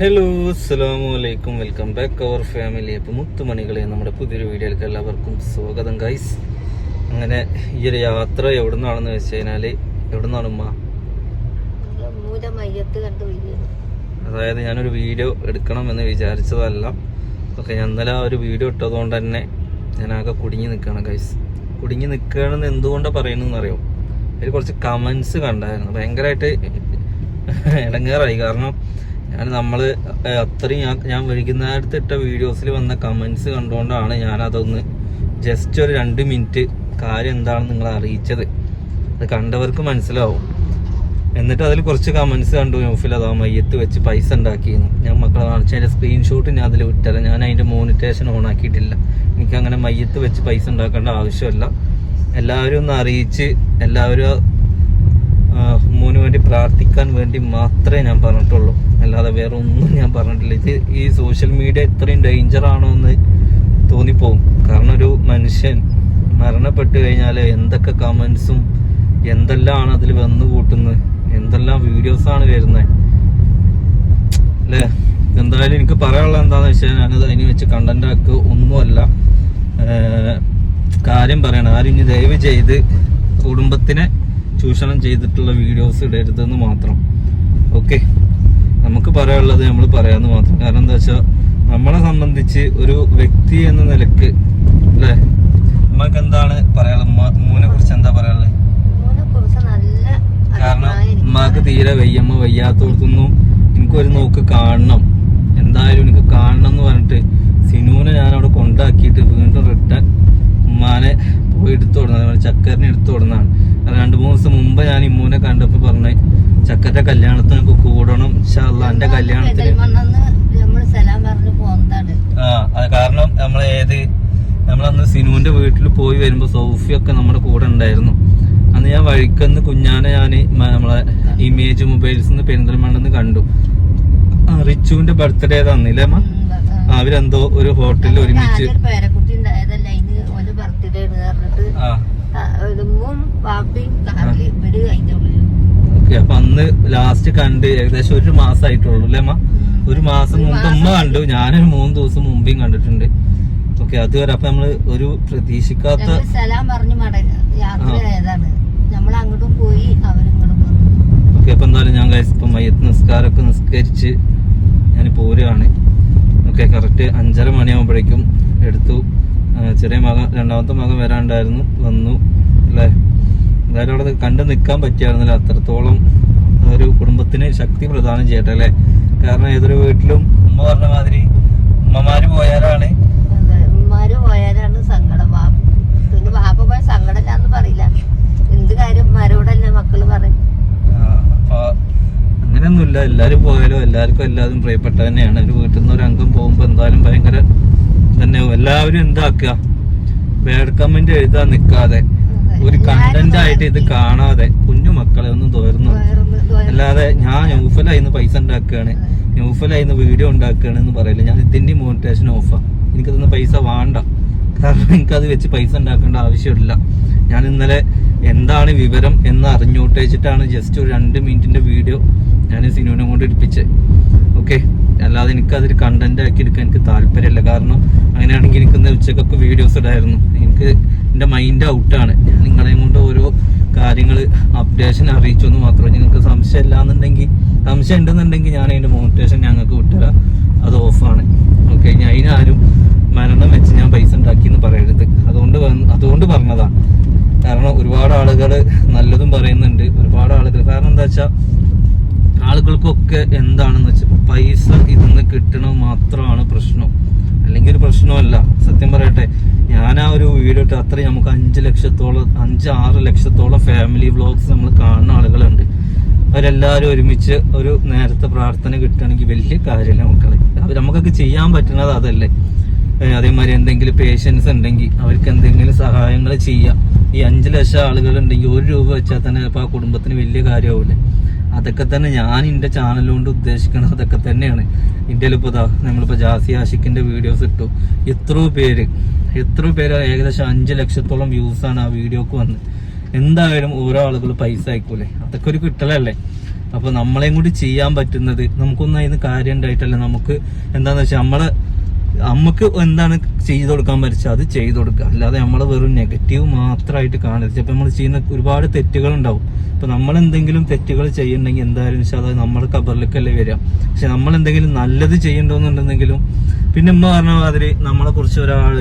Hello അസ്സലാമു അലൈക്കും welcome back അവർ family അപ്പോൾ മുത്തുമണികളെ നമ്മുടെ പുതിയൊരു വീഡിയോയിലേക്ക് എല്ലാവർക്കും സ്വാഗതം ഗൈസ് അങ്ങനെ ഈ ഒരു യാത്ര എവിടെ നിന്നാണെന്ന് വെച്ച് കഴിഞ്ഞാൽ എവിടെ നിന്നാണ് ഉമ്മ? അതായത് ഞാനൊരു വീഡിയോ എടുക്കണം എന്ന് വിചാരിച്ചതല്ല. ഓക്കെ ഞാൻ ഇന്നലെ ആ ഒരു വീഡിയോ ഇട്ടതുകൊണ്ട് തന്നെ ഞാൻ ആകെ കുടുങ്ങി നിൽക്കുകയാണ് ഗൈസ് കുടുങ്ങി നിൽക്കുകയാണെന്ന് എന്തുകൊണ്ടാണ് പറയുന്നതെന്ന് അറിയോ? അതിൽ കുറച്ച് കമൻസ് കണ്ടായിരുന്നു. ഭയങ്കരമായിട്ട് ഇടങ്ങേറായി. കാരണം ഞാൻ നമ്മൾ അത്രയും ഞാൻ ഞാൻ വൈകുന്നേരത്ത് ഇട്ട വീഡിയോസിൽ വന്ന കമൻസ് കണ്ടുകൊണ്ടാണ് ഞാനതൊന്ന് ജസ്റ്റ് ഒരു രണ്ട് മിനിറ്റ് കാര്യം എന്താണെന്ന് നിങ്ങളെ അറിയിച്ചത്. അത് കണ്ടവർക്ക് മനസ്സിലാവും. എന്നിട്ട് അതിൽ കുറച്ച് കമൻസ് കണ്ടു ന്യൂഫിൽ അതാ മയ്യത്ത് വെച്ച് പൈസ ഉണ്ടാക്കിയിരുന്നു ഞാൻ മക്കളെ കാണിച്ച അതിന്റെ സ്ക്രീൻഷോട്ട് ഞാൻ അതിൽ വിട്ടല്ല ഞാൻ അതിന്റെ മോണിറ്റേഷൻ ഓൺ ആക്കിയിട്ടില്ല. എനിക്ക് അങ്ങനെ മയ്യത്ത് വെച്ച് പൈസ ഉണ്ടാക്കേണ്ട ആവശ്യമില്ല. എല്ലാവരും ഒന്ന് അറിയിച്ച് എല്ലാവരും ഉമ്മൂന് വേണ്ടി പ്രാർത്ഥിക്കാൻ വേണ്ടി മാത്രമേ ഞാൻ പറഞ്ഞിട്ടുള്ളൂ. അല്ലാതെ വേറെ ഒന്നും ഞാൻ പറഞ്ഞിട്ടില്ല. ഇത് ഈ സോഷ്യൽ മീഡിയ ഇത്രയും ഡേഞ്ചർ ആണോ എന്ന് തോന്നിപ്പോവും. കാരണം ഒരു മനുഷ്യൻ മരണപ്പെട്ടു കഴിഞ്ഞാൽ എന്തൊക്കെ കമൻസും എന്തെല്ലാം അതിൽ വന്നു കൂട്ടുന്നത്? എന്തെല്ലാം വീഡിയോസാണ് വരുന്നത് അല്ലേ? എന്തായാലും എനിക്ക് പറയാനുള്ളത് എന്താണെന്ന് വെച്ചാൽ ഞാനത് അതിന് വെച്ച് കണ്ടന്റ് ആക്കുക ഒന്നുമല്ല. കാര്യം പറയണം. ആരും ഇനി ദയവ് ചെയ്ത് കുടുംബത്തിനെ ചൂഷണം ചെയ്തിട്ടുള്ള വീഡിയോസ് ഇടരുതെന്ന് മാത്രം. ഓക്കെ നമുക്ക് പറയാനുള്ളത് നമ്മൾ പറയാമെന്ന് മാത്രം. കാരണം എന്താ വെച്ചാൽ നമ്മളെ സംബന്ധിച്ച് ഒരു വ്യക്തി എന്ന നിലയ്ക്ക് അല്ലേ? നമുക്ക് എന്താണ് പറയാനുള്ളത്? മൂനെ കുറിച്ച് എന്താ പറയാനുള്ളത്? കാരണം ഉമ്മക്ക് തീരെ വയ്യമ്മ വയ്യാത്തോടത്തൊന്നും എനിക്കൊരു നോക്ക് കാണണം. എന്തായാലും എനിക്ക് കാണണം എന്ന് പറഞ്ഞിട്ട് സിനുവിനെ ഞാൻ അവിടെ കൊണ്ടാക്കിയിട്ട് വീണ്ടും റിട്ടേൺ ഉമ്മാനെ പോയി എടുത്തു കൊടുക്കുന്നത് ചക്കറിനെ എടുത്തു കൊടുക്കുന്നതാണ് രണ്ട് മൂന്ന് ദിവസം മുമ്പ് ഞാൻ ഇമ്മൂനെ കണ്ടപ്പോൾ പറഞ്ഞ് ചക്കത്തെ കല്യാണത്തിന് കൂടണം എന്റെ കല്യാണത്തിന്. ആ കാരണം നമ്മൾ ഏത് നമ്മളന്ന് സിനുവിന്റെ വീട്ടിൽ പോയി വരുമ്പോ സോഫിയൊക്കെ നമ്മുടെ കൂടെ ഉണ്ടായിരുന്നു. അന്ന് ഞാൻ വഴിക്കന്ന് കുഞ്ഞാനെ ഞാൻ നമ്മളെ ഇമേജ് മൊബൈൽസ് നിന്ന് പെരിന്തൽമണ്ണെന്ന് കണ്ടു. റിച്ചുവിന്റെ ബർത്ത്ഡേ തന്നില്ലേ അമ്മ? അവരെന്തോ ഒരു ഹോട്ടലിൽ ഒരുമിച്ച് ഒരു പേരക്കുട്ടി ഉണ്ടായതല്ല അതിന് ഓന്റെ ബർത്ത്ഡേ പറഞ്ഞിട്ട് ആ ഉമ്മും പാപ്പിയും കാറിൽ ഇവർ അതിന്റെ ഉള്ളിൽ ഓക്കെ അപ്പൊ അന്ന് ലാസ്റ്റ് കണ്ട് ഏകദേശം ഒരു മാസമായിട്ടുള്ളൂ അല്ലേ അമ്മ? ഒരു മാസം മുമ്പ് അമ്മ കണ്ടു. ഞാനൊരു മൂന്ന് ദിവസം മുമ്പേയും കണ്ടിട്ടുണ്ട്. ഓക്കെ അതുവരെ അപ്പൊ നമ്മൾ ഒരു പ്രതീക്ഷിക്കാത്ത പറഞ്ഞു യാത്ര നമ്മൾ അങ്ങോട്ടും പോയി അവരിങ്ങോട്ടും ഓക്കെ അപ്പൊ എന്തായാലും ഞാൻ ഇപ്പൊ മയ്യത്ത് നിസ്കാരമൊക്കെ നിസ്കരിച്ച് ഞാൻ പോരുകയാണ് ഓക്കെ കറക്റ്റ് അഞ്ചര മണിയാകുമ്പോഴേക്കും എടുത്തു. ചെറിയ മകൻ രണ്ടാമത്തെ മകൻ വരാണ്ടായിരുന്നു. വന്നു. അല്ലേ? എന്തായാലും അവിടെ കണ്ടു നിൽക്കാൻ പറ്റിയായിരുന്നില്ല. അത്രത്തോളം ഒരു കുടുംബത്തിന് ശക്തി പ്രദാനം ചെയ്യട്ടെ അല്ലേ? കാരണം ഏതൊരു വീട്ടിലും ഉമ്മ പറഞ്ഞ മാതിരി ഉമ്മമാര് പോയാലാണ് ഉമ്മമാര് ഉമ്മാര് പോയാലാണ് സങ്കടം. വാ പിന്നെ വാപ്പ പോയ പറയില്ല. എന്ത് കാര്യം മക്കൾ പറയും? അങ്ങനെയൊന്നുമില്ല. എല്ലാരും പോയാലും എല്ലാവർക്കും എല്ലാവരും പ്രിയപ്പെട്ട തന്നെയാണ്. ഒരു വീട്ടിൽ നിന്ന് ഒരു അംഗം പോകുമ്പോ എന്തായാലും ഭയങ്കര തന്നെ എല്ലാവരും എന്താക്കുക? ബാഡ് കമന്റ് എഴുതാൻ നിൽക്കാതെ. ഒരു കണ്ടന്റ് ആയിട്ട് ഇത് കാണാതെ കുഞ്ഞു മക്കളെ ഒന്നും തോരുന്നു അല്ലാതെ ഞാൻ ന്യൂഫലായിന്ന് പൈസ ഉണ്ടാക്കുകയാണ്. ന്യൂഫലായിന്ന് വീഡിയോ ഉണ്ടാക്കുകയാണ് എന്ന് പറയില്ല ഞാൻ ഇതിന്റെ മോണിറ്റേഷൻ ഓഫാ എനിക്കതൊന്നും പൈസ വേണ്ട. കാരണം എനിക്കത് വെച്ച് പൈസ ഉണ്ടാക്കേണ്ട ആവശ്യമില്ല. ഞാൻ ഇന്നലെ എന്താണ് വിവരം എന്ന് അറിഞ്ഞോട്ടേച്ചിട്ടാണ് ജസ്റ്റ് ഒരു രണ്ട് മിനിറ്റിന്റെ വീഡിയോ ഞാൻ സിനുവിനെ കൊണ്ട് എടുപ്പിച്ചത് ഓക്കെ അല്ലാതെ എനിക്ക് അതൊരു കണ്ടന്റ് ആക്കി എടുക്കാൻ എനിക്ക് താല്പര്യമില്ല. കാരണം അങ്ങനെയാണെങ്കിൽ എനിക്ക് ഇന്ന് ഉച്ചക്കൊക്കെ വീഡിയോസ് ഇടായിരുന്നു. എനിക്ക് എന്റെ മൈൻഡ് ഔട്ടാണ് നിങ്ങളെയും കൊണ്ട് ഓരോ കാര്യങ്ങൾ അപ്ഡേഷൻ അറിയിച്ചു എന്ന് മാത്രമേ നിങ്ങൾക്ക് സംശയം ഇല്ലാന്നുണ്ടെങ്കിൽ സംശയം ഉണ്ടെന്നുണ്ടെങ്കിൽ ഞാൻ അതിന്റെ മോണിറ്റേഷൻ ഞങ്ങൾക്ക് വിട്ടുതരാം. അത് ഓഫാണ് ഓക്കെ ഞാൻ അതിനാരും മരണം വെച്ച് ഞാൻ പൈസ ഉണ്ടാക്കി എന്ന് പറയരുത്. അതുകൊണ്ട് അതുകൊണ്ട് പറഞ്ഞതാണ് കാരണം ഒരുപാട് ആളുകൾ നല്ലതും പറയുന്നുണ്ട്. ഒരുപാട് ആളുകൾ കാരണം എന്താ വെച്ചാൽ ആളുകൾക്കൊക്കെ എന്താണെന്ന് വെച്ചാൽ പൈസ ഇതിന്ന് കിട്ടണത് മാത്രമാണ് പ്രശ്നം. അല്ലെങ്കിൽ ഒരു പ്രശ്നമല്ല സത്യം പറയട്ടെ. ഞാൻ ആ ഒരു വീഡിയോ ഇട്ട് അത്രയും നമുക്ക് അഞ്ച് ലക്ഷത്തോളം അഞ്ച് ആറ് ലക്ഷത്തോളം ഫാമിലി വ്ളോഗ്സ് നമ്മൾ കാണുന്ന ആളുകളുണ്ട്. അവരെല്ലാവരും ഒരുമിച്ച് ഒരു നേരത്തെ പ്രാർത്ഥന കിട്ടുകയാണെങ്കിൽ വലിയ കാര്യമല്ല മക്കളെ? അവർ നമുക്കൊക്കെ ചെയ്യാൻ പറ്റുന്നത് അതല്ലേ. അതേമാതിരി എന്തെങ്കിലും പേഷ്യൻസ് ഉണ്ടെങ്കിൽ അവർക്ക് എന്തെങ്കിലും സഹായങ്ങൾ ചെയ്യാം. ഈ അഞ്ച് ലക്ഷം ആളുകളുണ്ടെങ്കിൽ ഒരു രൂപ വെച്ചാൽ തന്നെ ആ കുടുംബത്തിന് വലിയ കാര്യമാവില്ലേ? അതൊക്കെ തന്നെ ഞാൻ എന്റെ ചാനലുകൊണ്ട് ഉദ്ദേശിക്കുന്നത് അതൊക്കെ തന്നെയാണ്. ഇന്ത്യയിൽ ഇപ്പോൾ ഇതാ നമ്മളിപ്പോൾ ജാസി ആഷിക്കിന്റെ വീഡിയോസ് ഇട്ടു. എത്രയോ പേര് എത്രയോ പേര് ഏകദേശം അഞ്ച് ലക്ഷത്തോളം വ്യൂസ് ആണ് ആ വീഡിയോക്ക് വന്നത് എന്തായാലും ഓരോ ആളുകൾ പൈസ ആയിക്കൂലേ അതൊക്കെ ഒരു കിട്ടലല്ലേ? അപ്പൊ നമ്മളെയും കൂടി ചെയ്യാൻ പറ്റുന്നത് നമുക്കൊന്നും അതിന് കാര്യം ഉണ്ടായിട്ടല്ല. നമുക്ക് എന്താന്ന് വെച്ചാൽ നമ്മളെ നമുക്ക് എന്താണ് ചെയ്തു കൊടുക്കാൻ പറ്റുക അത് ചെയ്തു കൊടുക്കുക. അല്ലാതെ നമ്മൾ വെറും നെഗറ്റീവ് മാത്രമായിട്ട് കാണരുത്. ചിലപ്പോൾ നമ്മൾ ചെയ്യുന്ന ഒരുപാട് തെറ്റുകൾ ഉണ്ടാവും ഇപ്പൊ നമ്മൾ എന്തെങ്കിലും തെറ്റുകൾ ചെയ്യുന്നുണ്ടെങ്കിൽ എന്തായാലും വെച്ചാൽ അത് നമ്മുടെ കബറിലേക്കല്ലേ വരിക. പക്ഷെ നമ്മൾ എന്തെങ്കിലും നല്ലത് ചെയ്യണ്ടോന്നുണ്ടെങ്കിലും പിന്നെ ഉമ്മ പറഞ്ഞ മാതിരി നമ്മളെ കുറിച്ച് ഒരാൾ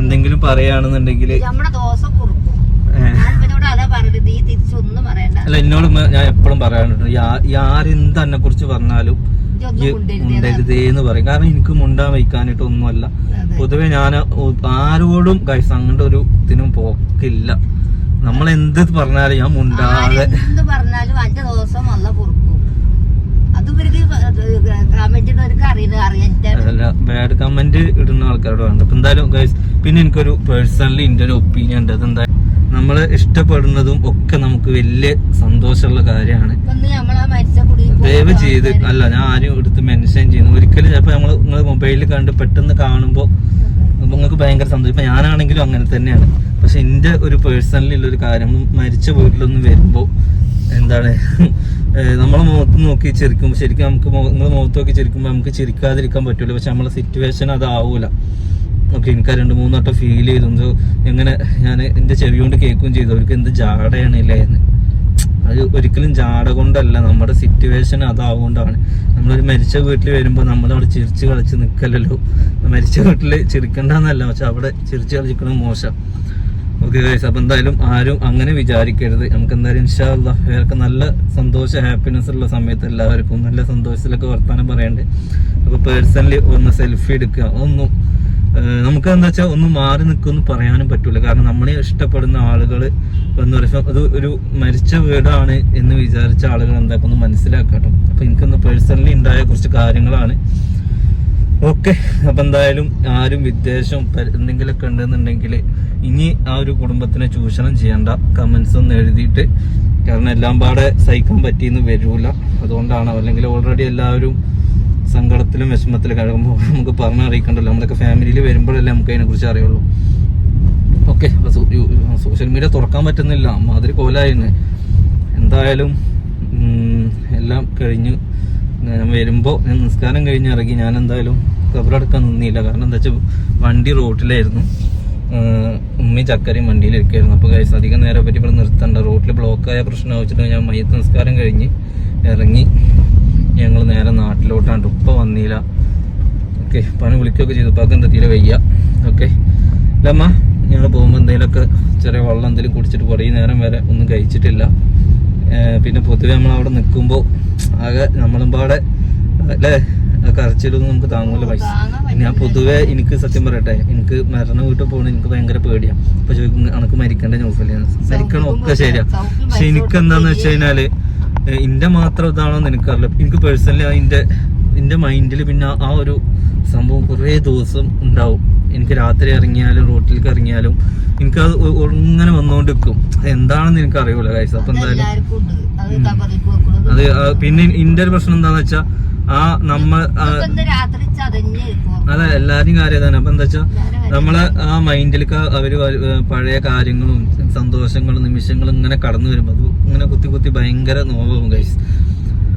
എന്തെങ്കിലും പറയുകയാണെന്നുണ്ടെങ്കിൽ പറയണ്ട. അല്ല എന്നോട് ഞാൻ എപ്പോഴും പറയാനുണ്ട് ആരെന്ത് എന്നെ കുറിച്ച് പറഞ്ഞാലും ഉണ്ടരുതേന്ന് മുണ്ടരുതേ എന്ന് പറയും. കാരണം എനിക്ക് മുണ്ടാൻ വയ്ക്കാനായിട്ട് ഒന്നുമല്ല പൊതുവെ ഞാൻ ആരോടും കൈസ് അങ്ങനെ ഒരു ഇതിനും പോക്കില്ല. നമ്മൾ എന്ത് പറഞ്ഞാലും ഞാൻ മുണ്ടാതെ എന്ത് പറഞ്ഞാലും അഞ്ച് ദിവസം വന്ന കുറുക്കും അത് ഇവർക്ക് കമന്റിനവർക്ക് അറിയുന്നത് അറിയാൻ അല്ല ബാഡ് കമന്റ് ഇടുന്ന ആൾക്കാരോട് വേണ്ട അപ്പൊ എന്തായാലും ഗൈസ് പിന്നെ എനിക്കൊരു പേഴ്സണലി എന്റെ ഒരു ഒപ്പീനിയൻ ഉണ്ട്. അതെന്താ നമ്മൾ ഇഷ്ടപ്പെടുന്നതും ഒക്കെ നമുക്ക് വലിയ സന്തോഷമുള്ള കാര്യമാണ്. ദയവ് ചെയ്ത് അല്ല ഞാൻ ആരും എടുത്ത് മെൻഷൻ ചെയ്യുന്നു. ഒരിക്കലും ചിലപ്പോൾ നമ്മൾ നിങ്ങൾ മൊബൈലിൽ കണ്ട് പെട്ടെന്ന് കാണുമ്പോൾ നിങ്ങൾക്ക് ഭയങ്കര സന്തോഷം. ഇപ്പൊ ഞാനാണെങ്കിലും അങ്ങനെ തന്നെയാണ്. പക്ഷെ എന്റെ ഒരു പേഴ്സണലി ഉള്ള ഒരു കാര്യം. മരിച്ച വീട്ടിലൊന്നും വരുമ്പോൾ എന്താണ്? നമ്മളെ മുഖത്ത് നോക്കി ചിരിക്കുമ്പോൾ ശരിക്കും നമുക്ക് നിങ്ങൾ മുഖത്ത് നോക്കി ചിരിക്കുമ്പോൾ നമുക്ക് ചിരിക്കാതിരിക്കാൻ പറ്റൂല. പക്ഷെ നമ്മളെ സിറ്റുവേഷൻ അതാവൂല ഓക്കെ എനിക്ക് രണ്ട് മൂന്ന് വട്ടം ഫീൽ ചെയ്തു. എങ്ങനെ ഞാൻ എന്റെ ചെവി കൊണ്ട് കേൾക്കുകയും ചെയ്തു. അവർക്ക് എന്ത് ജാടയാണ് ഇല്ലേ എന്ന്. അത് ഒരിക്കലും ജാട കൊണ്ടല്ല. നമ്മുടെ സിറ്റുവേഷൻ അതാവുകൊണ്ടാണ് നമ്മളൊരു മരിച്ച വീട്ടിൽ വരുമ്പോൾ നമ്മളവിടെ ചിരിച്ച് കളിച്ച് നിൽക്കലല്ലോ മരിച്ച വീട്ടിൽ ചിരിക്കണ്ടെന്നല്ല. പക്ഷെ അവിടെ ചിരിച്ച് കളിച്ചിരിക്കണം മോശം. ഓക്കെ ഗൈസ് അപ്പം എന്തായാലും ആരും അങ്ങനെ വിചാരിക്കരുത്. നമുക്ക് എന്തായാലും ഇൻഷാല്ല ഇവർക്ക് നല്ല സന്തോഷ ഹാപ്പിനെസ് ഉള്ള സമയത്ത് എല്ലാവർക്കും നല്ല സന്തോഷത്തിലൊക്കെ വർത്താനം പറയണ്ടേ. അപ്പോൾ പേഴ്സണലി ഒന്ന് സെൽഫി എടുക്കുക. ഒന്നും നമുക്ക് എന്താ വെച്ചാൽ ഒന്ന് മാറി നിൽക്കുമെന്ന് പറയാനും പറ്റൂല. കാരണം നമ്മളെ ഇഷ്ടപ്പെടുന്ന ആളുകൾ എന്ന് പറയുമ്പോൾ അത് ഒരു മരിച്ച വീടാണ് എന്ന് വിചാരിച്ച ആളുകൾ എന്താക്കും ഒന്ന് മനസ്സിലാക്കട്ടോ അപ്പൊ എനിക്കൊന്ന് പേഴ്സണലി ഉണ്ടായ കുറച്ച് കാര്യങ്ങളാണ്. ഓക്കെ അപ്പൊ എന്തായാലും ആരും വിദ്വേഷം എന്തെങ്കിലുമൊക്കെ ഉണ്ടെന്നുണ്ടെങ്കിൽ ഇനി ആ ഒരു കുടുംബത്തിനെ ചൂഷണം ചെയ്യണ്ട കമന്റ്സ് ഒന്ന് എഴുതിയിട്ട് കാരണം എല്ലാം പാടെ സഹിക്കാൻ പറ്റിയെന്ന് വരൂല. അതുകൊണ്ടാണ് അല്ലെങ്കിൽ ഓൾറെഡി എല്ലാവരും സങ്കടത്തിലും വിഷമത്തിലും കഴുകുമ്പോൾ നമുക്ക് പറഞ്ഞറിയിക്കണ്ടല്ലോ നമ്മളൊക്കെ ഫാമിലിയിൽ വരുമ്പോഴല്ലേ നമുക്ക് അതിനെ കുറിച്ച് അറിയുള്ളൂ ഓക്കെ സോഷ്യൽ മീഡിയ തുറക്കാൻ പറ്റുന്നില്ല. മാതിരി കോലായിരുന്നു എന്തായാലും എല്ലാം കഴിഞ്ഞ് ഞാൻ വരുമ്പോൾ ഞാൻ നിസ്കാരം കഴിഞ്ഞ് ഇറങ്ങി. ഞാൻ എന്തായാലും കബറടക്കാൻ നിന്നില്ല. കാരണം എന്താ വെച്ചാൽ വണ്ടി റോട്ടിലായിരുന്നു. ഉമ്മി ചക്കരയും വണ്ടിയിലിരിക്കുകയായിരുന്നു അപ്പോൾ കഴിച്ച് അധികം നേരെ പറ്റി ഇവിടെ നിർത്തണ്ട. റോട്ടിൽ ബ്ലോക്കായ പ്രശ്നം വെച്ചിട്ട് ഞാൻ മയ്യത്ത് നിസ്കാരം കഴിഞ്ഞ് ഇറങ്ങി. ഞങ്ങൾ നേരെ നാട്ടിലോട്ടാണ്ട് ഉപ്പ വന്നില്ല. ഓക്കെ പണി വിളിക്കുകയൊക്കെ ചെയ്തു. ഉപ്പാക്ക് എന്താ തീരെ വയ്യ. ഓക്കെ. അല്ലമ്മ ഞങ്ങൾ പോകുമ്പോൾ എന്തെങ്കിലുമൊക്കെ ചെറിയ വെള്ളം എന്തെങ്കിലും കുടിച്ചിട്ട് കുറേ നേരം വരെ ഒന്നും കഴിച്ചിട്ടില്ല. പിന്നെ പൊതുവെ നമ്മൾ അവിടെ നിൽക്കുമ്പോൾ ആകെ നമ്മളും പാടെ അല്ലേ? ആ കരച്ചിലൊന്നും നമുക്ക് താങ്ങൂല പൈസ. ഞാൻ പൊതുവേ എനിക്ക് സത്യം പറയട്ടെ എനിക്ക് മരണം വീട്ടിൽ പോകണ എനിക്ക് ഭയങ്കര പേടിയാണ് ഇപ്പൊ ചോദിക്കും അനക്ക് മരിക്കണ്ട നോക്കല്ലേ മരിക്കണം ഒക്കെ ശരിയാ. പക്ഷെ എനിക്ക് എന്താന്ന് വെച്ച് കഴിഞ്ഞാൽ എന്റെ മാത്രം ഇതാണോന്ന് എനിക്കറിയില്ല. എനിക്ക് പേഴ്സണലി അതിന്റെ എന്റെ മൈൻഡിൽ പിന്നെ ആ ഒരു സംഭവം കുറേ ദിവസം ഉണ്ടാവും. എനിക്ക് രാത്രി ഇറങ്ങിയാലും റോട്ടിലേക്ക് ഇറങ്ങിയാലും എനിക്ക് അത് ഇങ്ങനെ ഇങ്ങനെ വന്നുകൊണ്ടിരിക്കും എന്താണെന്ന് എനിക്ക് അറിയൂല കൈസ് അപ്പൊ എന്തായാലും അത് പിന്നെ ഇന്റെ ഒരു പ്രശ്നം എന്താന്ന് വെച്ചാ ആ നമ്മ അതെ എല്ലാരും കാര്യം തന്നെ അപ്പൊ എന്താ വെച്ചാ നമ്മളെ ആ മൈൻഡിലേക്ക് അവർ പഴയ കാര്യങ്ങളും സന്തോഷങ്ങളും നിമിഷങ്ങളും ഇങ്ങനെ കടന്നു വരുമ്പോ അത് ഇങ്ങനെ കുത്തി കുത്തി ഭയങ്കര നോവും കൈസ്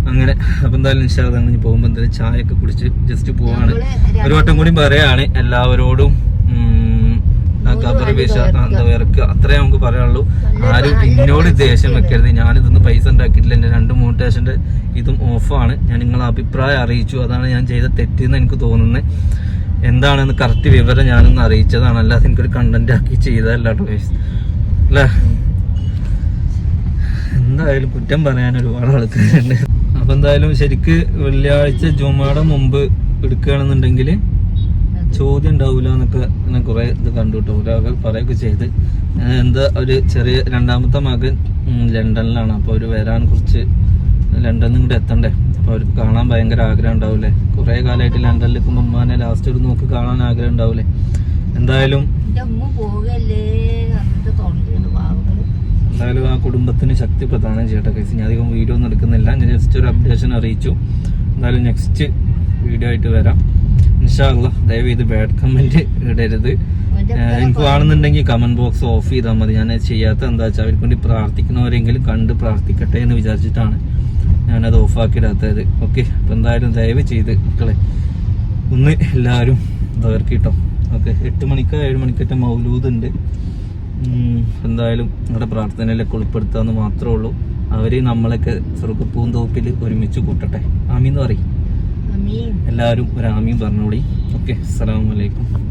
അങ്ങനെ അപ്പൊ എന്തായാലും നിഷാദ് അങ്ങനെ പോകുമ്പോ എന്തായാലും ചായ ഒക്കെ കുടിച്ച് ജസ്റ്റ് പോവാണ്. ഒരു വട്ടം കൂടി പറയാണ് എല്ലാവരോടും എന്താ വിറക്കുക അത്രേ നമുക്ക് പറയാനുള്ളൂ. ആരും എന്നോട് ദേഷ്യം വെക്കരുത്. ഞാനിതൊന്നും പൈസ ഉണ്ടാക്കിയിട്ടില്ല. എന്റെ രണ്ട് ടേഷന്റെ ഇതും ഓഫാണ്. ഞാൻ നിങ്ങളെ അഭിപ്രായം അറിയിച്ചു. അതാണ് ഞാൻ ചെയ്ത തെറ്റെന്ന് എനിക്ക് തോന്നുന്നത് എന്താണെന്ന് കറക്റ്റ് വിവരം ഞാനൊന്ന് അറിയിച്ചതാണ്. അല്ലാതെ എനിക്കൊരു കണ്ടന്റ് ആക്കി ചെയ്തതല്ല. അല്ലേ? എന്തായാലും കുറ്റം പറയാൻ ഒരുപാട് ആൾക്കാരുണ്ട്. അപ്പൊ എന്തായാലും ശരിക്ക് വെള്ളിയാഴ്ച ജുമാടെ മുമ്പ് എടുക്കുകയാണെന്നുണ്ടെങ്കിൽ ചോദ്യം ഉണ്ടാവില്ല എന്നൊക്കെ ഞാൻ കുറെ ഇത് കണ്ടു കേട്ടോ ഒരാൾ പറയൊക്കെ ചെയ്ത്. എന്താ ഒരു ചെറിയ രണ്ടാമത്തെ മകൻ ലണ്ടനിലാണ്. അപ്പൊ അവർ വരാൻ കുറച്ച് ലണ്ടനിൽ ഇങ്ങോട്ട് എത്തണ്ടേ? അപ്പൊ അവർക്ക് കാണാൻ ഭയങ്കര ആഗ്രഹം ഉണ്ടാവില്ലേ? കുറെ കാലമായിട്ട് ലണ്ടനിൽ നിൽക്കുമ്പോൾ ഉമ്മാനെ ലാസ്റ്റ് ഒരു നോക്ക് കാണാൻ ആഗ്രഹം ഉണ്ടാവില്ലേ എന്തായാലും എന്തായാലും ആ കുടുംബത്തിന് ശക്തി പ്രദാനം ചെയ്യട്ടെ കേസ് ഞാൻ അധികം വീഡിയോ ഒന്നും എടുക്കുന്നില്ല. ഞാൻ ജസ്റ്റ് ഒരു അപ്ഡേഷൻ അറിയിച്ചു. എന്തായാലും നെക്സ്റ്റ് വീഡിയോ ആയിട്ട് വരാം. ഇൻഷാല്ല ദയവ് ഇത് ബാഡ് കമന്റ് ഇടരുത് എനിക്ക് കാണുന്നുണ്ടെങ്കിൽ കമന്റ് ബോക്സ് ഓഫ് ചെയ്താൽ മതി. ഞാൻ ചെയ്യാത്ത എന്താ വെച്ചാൽ അവർക്ക് വേണ്ടി പ്രാർത്ഥിക്കുന്നവരെങ്കിലും കണ്ട് പ്രാർത്ഥിക്കട്ടെ എന്ന് വിചാരിച്ചിട്ടാണ് ഞാനത് ഓഫാക്കിയിടാത്തത് ഓക്കെ അപ്പം എന്തായാലും ദയവ് ചെയ്ത് മക്കളെ ഒന്ന് എല്ലാവരും തകർക്കിട്ടോ. ഓക്കെ എട്ട് മണിക്കോ ഏഴ് മണിക്കൊക്കെ മൗലൂദുണ്ട് ഉണ്ട്. എന്തായാലും നിങ്ങളുടെ പ്രാർത്ഥനയിലൊക്കെ ഉൾപ്പെടുത്താന്ന് മാത്രമേ ഉള്ളൂ. അവർ നമ്മളൊക്കെ സ്വർഗപ്പൂന്തോപ്പിൽ ഒരുമിച്ച് കൂട്ടട്ടെ. ആമീന്ന് പറയും. എല്ലാവരും ഒരു പറഞ്ഞുകൂടി. ഓക്കെ അസ്സലാമു അലൈക്കും.